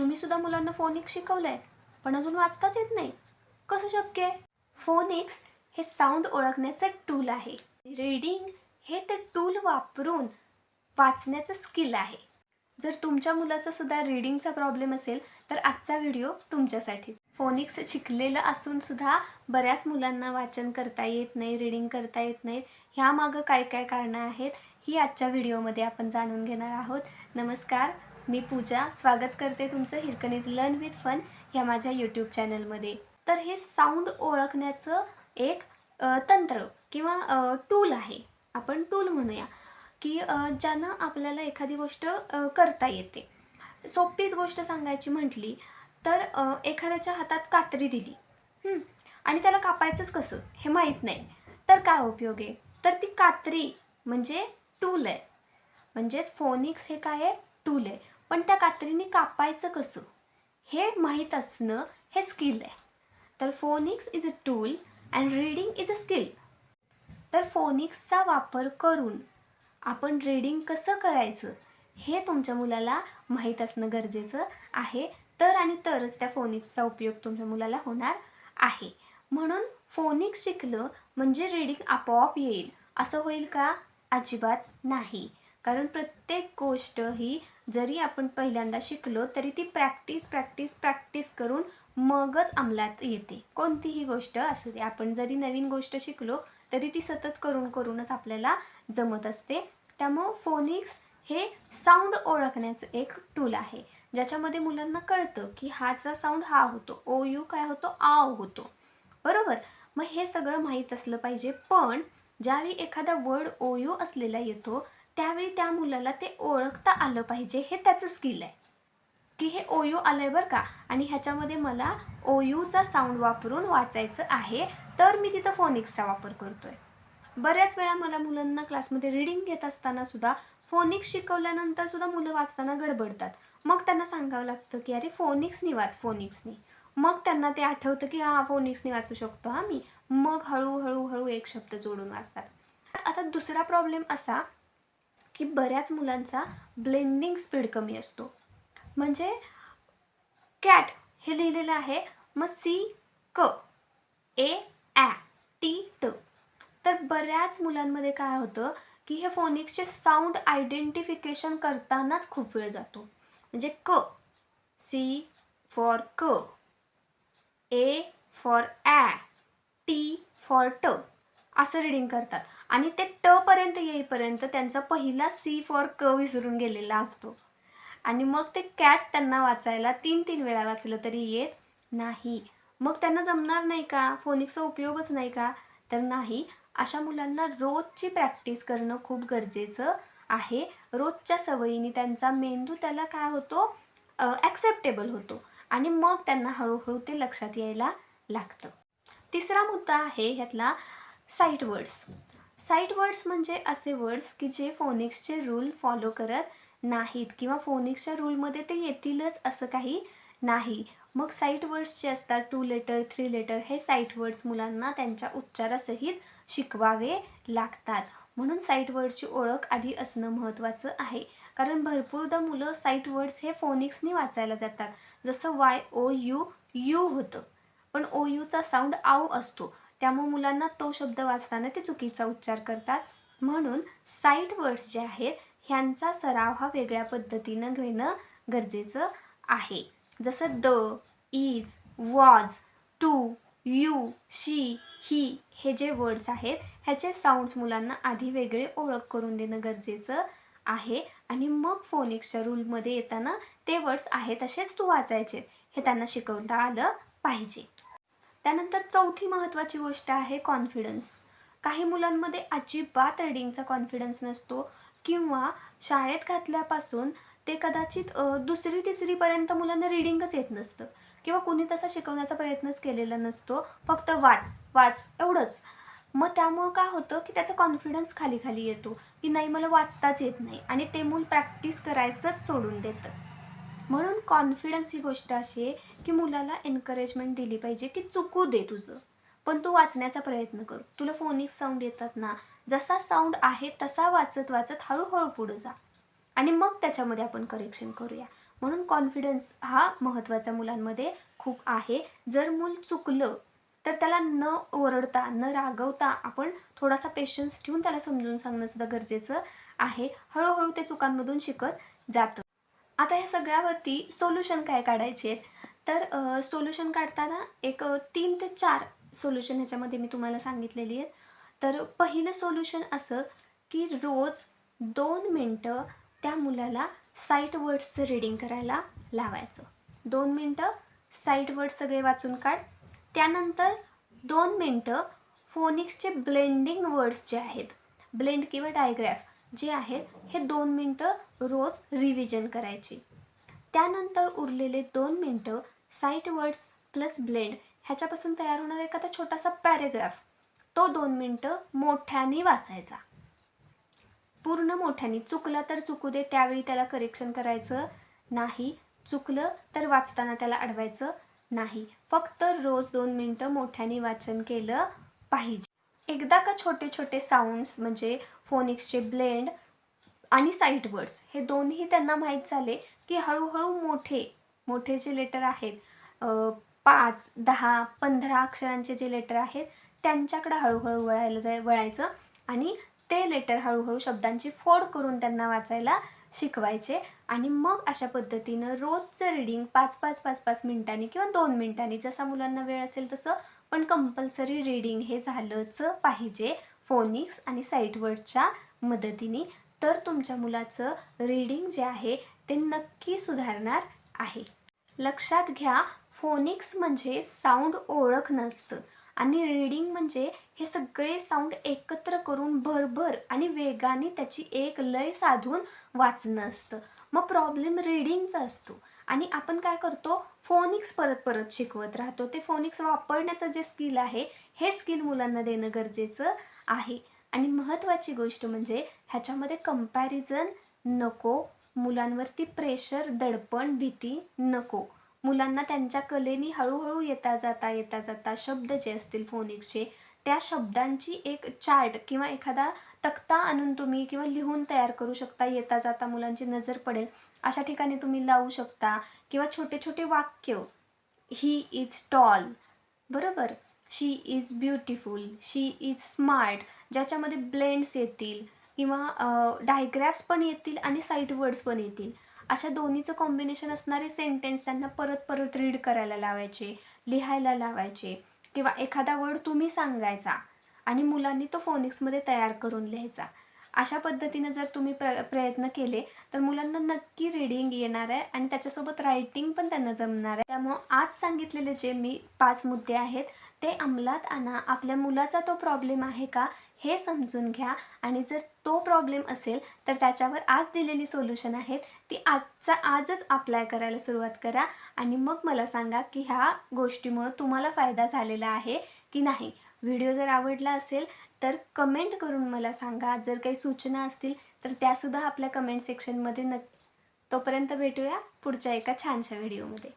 तुम्ही सुद्धा मुलांना फोनिक्स शिकवलंय पण अजून वाचताच येत नाही. कसं शक्य? आहे फोनिक्स हे साऊंड ओळखण्याचं टूल आहे. रीडिंग हे ते टूल वापरून वाचण्याचं स्किल आहे. जर तुमच्या मुलाचा सुद्धा रीडिंगचा प्रॉब्लेम असेल तर आजचा व्हिडिओ तुमच्यासाठी. फोनिक्स शिकलेलं असून सुद्धा बऱ्याच मुलांना वाचन करता येत नाही रीडिंग करता येत नाहीत ह्यामागं काय काय कारणं आहेत ही आजच्या व्हिडिओमध्ये आपण जाणून घेणार आहोत. नमस्कार. मी पूजा स्वागत करते तुमचं हिरकणीज लर्न विथ फन ह्या माझ्या यूट्यूब चॅनलमध्ये तर हे साऊंड ओळखण्याचं एक तंत्र किंवा टूल आहे. आपण टूल म्हणूया की ज्यानं आपल्याला एखादी गोष्ट करता येते. सोपीच गोष्ट सांगायची म्हटली तर एखाद्याच्या हातात कात्री दिली आणि त्याला कापायचंच कसं हे माहीत नाही. तर काय उपयोग आहे? तर ती कात्री म्हणजे टूल आहे. म्हणजेच फोनिक्स हे काय आहे? टूल आहे. पण त्या कात्रीने कापायचं कसं? हे माहीत असणं हे स्किल आहे. तर phonics is a tool and reading is a skill तर फोनिक्सचा वापर करून आपण रीडिंग कसं करायचं हे तुमच्या मुलाला माहीत असणं गरजेचं आहे. तर आणि तरच त्या फोनिक्सचा उपयोग तुमच्या मुलाला होणार आहे. म्हणून फोनिक्स शिकलं म्हणजे रीडिंग आपोआप येईल. असं होईल का? अजिबात नाही. कारण प्रत्येक गोष्ट ही जरी आपण पहिल्यांदा शिकलो तरी ती प्रॅक्टिस प्रॅक्टिस प्रॅक्टिस करून मगच अंमलात येते. कोणतीही गोष्ट असू दे. आपण जरी नवीन गोष्ट शिकलो तरी ती सतत करून करूनच आपल्याला जमत असते. त्यामुळं फोनिक्स हे साऊंड ओळखण्याचं एक टूल आहे. ज्याच्यामध्ये मुलांना कळतं की हाचा साऊंड हा होतो ओ यू काय होतो आव होतो. बरोबर? मग हे सगळं माहीत असलं पाहिजे. पण ज्यावेळी एखादा वर्ड ओ यू असलेला येतो त्यावेळी त्या मुलाला ते ओळखता आलं पाहिजे हे त्याचं स्किल आहे. की हे ओ यू आलं आहे बरं का? आणि ह्याच्यामध्ये मला ओ यूचा साऊंड वापरून वाचायचं आहे तर मी तिथं फोनिक्सचा वापर करतो आहे बऱ्याच वेळा मला मुलांना क्लासमध्ये रीडिंग घेत असताना सुद्धा फोनिक्स शिकवल्यानंतर सुद्धा मुलं वाचताना गडबडतात. मग त्यांना सांगावं लागतं की अरे फोनिक्सनी वाच फोनिक्सनी मग त्यांना ते आठवतं की हा फोनिक्सनी वाचू शकतो हा मी मग हळूहळू हळू एक शब्द जोडून वाचतात. आता दुसरा प्रॉब्लेम असा की बऱ्याच मुलांचा ब्लेंडिंग स्पीड कमी असतो. म्हणजे कॅट हे लिहिलेलं आहे मग सी क ए ॲ टी ट तर बऱ्याच मुलांमध्ये काय होतं की हे फोनिक्सचे साऊंड आयडेंटिफिकेशन करतानाच खूप वेळ जातो. म्हणजे क सी फॉर क ए फॉर ॲ टी फॉर ट. असं रिडिंग करतात. आणि ते ट पर्यंत येईपर्यंत त्यांचा पहिला सी फॉर क विसरून गेलेला असतो. आणि मग ते कॅट त्यांना वाचायला तीन तीन वेळा वाचलं तरी येत नाही. मग त्यांना जमणार नाही का? फोनिक्सचा उपयोगच नाही का? तर नाही. अशा मुलांना रोजची प्रॅक्टिस करणं खूप गरजेचं आहे. रोजच्या सवयीने त्यांचा मेंदू त्याला काय होतो? ॲक्सेप्टेबल होतो. आणि मग त्यांना हळूहळू ते लक्षात यायला लागतं. तिसरा मुद्दा आहे ह्यातला साईट वर्ड्स. साईट वर्ड्स म्हणजे असे वर्ड्स की जे फोनिक्सचे रूल फॉलो करत नाहीत किंवा फोनिक्सच्या रूलमध्ये ते येतीलच असं काही नाही. मग साईट वर्ड्स जे असतात टू लेटर थ्री लेटर हे साईट वर्ड्स मुलांना त्यांच्या उच्चारासहित शिकवावे लागतात. म्हणून साईट वर्डची ओळख आधी असणं महत्त्वाचं आहे. कारण भरपूरदा मुलं साईट वर्ड्स हे फोनिक्सनी वाचायला जातात. जसं वाय ओ यू यू होतं. पण ओ यूचा साऊंड आऊ असतो. त्यामुळे मुलांना तो शब्द वाचताना ते चुकीचा उच्चार करतात. म्हणून साईट वर्ड्स जे आहेत ह्यांचा सराव हा वेगळ्या पद्धतीनं घेणं गरजेचं आहे. जसं the is was to you she he हे जे वर्ड्स आहेत ह्याचे साऊंड्स मुलांना आधी वेगळे ओळख करून देणं गरजेचं आहे. आणि मग फोनिक्सच्या रूलमध्ये येताना ते वर्ड्स आहेत तसेच तू वाचायचे हे त्यांना शिकवता आलं पाहिजे. त्यानंतर चौथी महत्त्वाची गोष्ट आहे कॉन्फिडन्स काही मुलांमध्ये अजिबात रीडिंगचा कॉन्फिडन्स नसतो किंवा शाळेत घातल्यापासून ते कदाचित दुसरी तिसरीपर्यंत मुलांना रिडिंगच येत नसतं. किंवा कुणी तसा शिकवण्याचा प्रयत्नच केलेला नसतो. फक्त वाच वाच एवढंच. मग त्यामुळं काय होतं की त्याचा कॉन्फिडन्स खाली खाली येतो की नाही मला वाचताच येत नाही. आणि ते मूल प्रॅक्टिस करायचंच सोडून देतं. म्हणून कॉन्फिडन्स ही गोष्ट अशी आहे की मुलाला एनकरेजमेंट दिली पाहिजे की चुकू दे तुझं. पण तू वाचण्याचा प्रयत्न कर. तुला फोनिक्स साऊंड येतात ना. जसा साऊंड आहे तसा वाचत वाचत हळूहळू पुढं जा. आणि मग त्याच्यामध्ये आपण करेक्शन करूया. म्हणून कॉन्फिडन्स हा महत्त्वाचा मुलांमध्ये खूप आहे. जर मूल चुकलं तर त्याला न ओरडता न रागवता आपण थोडासा पेशन्स ठेवून त्याला समजून सांगणं सुद्धा गरजेचं आहे. हळूहळू ते चुकांमधून शिकत जातं. आता ह्या सगळ्यावरती सोल्युशन काय काढायचे आहेत? तर सोल्युशन काढताना एक तीन ते चार सोल्युशन ह्याच्यामध्ये मी तुम्हाला सांगितलेली आहेत. तर पहिलं सोल्युशन असं की रोज दोन मिनटं त्या मुलाला साईट वर्ड्सचं रीडिंग करायला लावायचं. दोन मिनटं साईट वर्ड्स सगळे वाचून काढ. त्यानंतर दोन मिनटं फोनिक्सचे ब्लेंडिंग वर्ड्स जे आहेत ब्लेंड किंवा डायग्रॅफ जे आहेत हे दोन मिनटं रोज रिव्हिजन करायची. त्यानंतर उरलेले दोन मिनटं साईट वर्ड्स प्लस ब्लेंड ह्याच्यापासून तयार होणारा एखादा छोटासा पॅरेग्राफ तो दोन मिनटं मोठ्याने वाचायचा. पूर्ण मोठ्याने चुकलं तर चुकू दे त्यावेळी त्याला करेक्शन करायचं नाही. चुकलं तर वाचताना त्याला अडवायचं नाही. फक्त रोज दोन मिनटं मोठ्याने वाचन केलं पाहिजे. एकदा का छोटे छोटे साऊंड्स म्हणजे फोनिक्सचे ब्लेंड आणि साईट वर्ड्स हे दोन्ही त्यांना माहीत झाले की हळूहळू मोठे मोठे जे लेटर आहेत पाच दहा पंधरा अक्षरांचे जे लेटर आहेत त्यांच्याकडे हळूहळू वळायला जाय वळायचं आणि ते लेटर हळूहळू शब्दांची फोड करून त्यांना वाचायला शिकवायचे आणि मग अशा पद्धतीनं रोजचं रिडिंग पाच पाच पाच पाच मिनिटांनी किंवा दोन मिनिटांनी जसा मुलांना वेळ असेल तसं पण कंपल्सरी रिडिंग हे झालंच पाहिजे फोनिक्स आणि साईटवर्डच्या मदतीने. तर तुमच्या मुलाचं रीडिंग जे आहे ते नक्की सुधारणार आहे. लक्षात घ्या फोनिक्स म्हणजे साऊंड ओळख नसतं. आणि रीडिंग म्हणजे हे सगळे साऊंड एकत्र करून भरभर आणि वेगाने त्याची एक लय साधून वाचणं असतं. मग प्रॉब्लेम रीडिंगचा असतो. आणि आपण काय करतो? फोनिक्स परत परत शिकवत राहतो. ते फोनिक्स वापरण्याचं जे स्किल आहे हे स्किल मुलांना देणं गरजेचं आहे. आणि महत्त्वाची गोष्ट म्हणजे ह्याच्यामध्ये कंपॅरिझन नको मुलांवरती प्रेशर दडपण भीती नको. मुलांना त्यांच्या कलेनी हळूहळू येता जाता येता जाता शब्द जे असतील फोनिक्सचे त्या शब्दांची एक चार्ट किंवा एखादा तक्ता आणून तुम्ही किंवा लिहून तयार करू शकता. येता जाता मुलांची नजर पडेल. अशा ठिकाणी तुम्ही लावू शकता. किंवा छोटे छोटे वाक्य. ही इज टॉल बरोबर? She is beautiful she is smart ज्याच्यामध्ये ब्लेंड्स येतील. किंवा डायग्राफ्स पण येतील आणि साईट वर्ड्स पण येतील. अशा दोन्हीचं कॉम्बिनेशन असणारे सेंटेन्स त्यांना परत परत रीड करायला लावायचे लिहायला लावायचे. किंवा एखादा वर्ड तुम्ही सांगायचा आणि मुलांनी तो फोनिक्समध्ये तयार करून लिहायचा. अशा पद्धतीनं जर तुम्ही प्र प्रयत्न केले तर मुलांना नक्की रीडिंग येणार आहे आणि त्याच्यासोबत रायटिंग पण त्यांना जमणार आहे. त्यामुळं आज सांगितलेले जे मी पाच मुद्दे आहेत ते अंमलात आणा. आपल्या मुलाचा तो प्रॉब्लेम आहे का हे समजून घ्या. आणि जर तो प्रॉब्लेम असेल तर त्याच्यावर आज दिलेली सोल्युशन आहेत. ती आजचा आजच अप्लाय करायला सुरुवात करा आणि मग मला सांगा की ह्या गोष्टीमुळं तुम्हाला फायदा झालेला आहे की नाही? व्हिडिओ जर आवडला असेल तर कमेंट करून मला सांगा. जर काही सूचना असतील तर त्यासुद्धा आपल्या कमेंट सेक्शनमध्ये नक्की तोपर्यंत भेटूया पुढच्या एका छानशा व्हिडिओमध्ये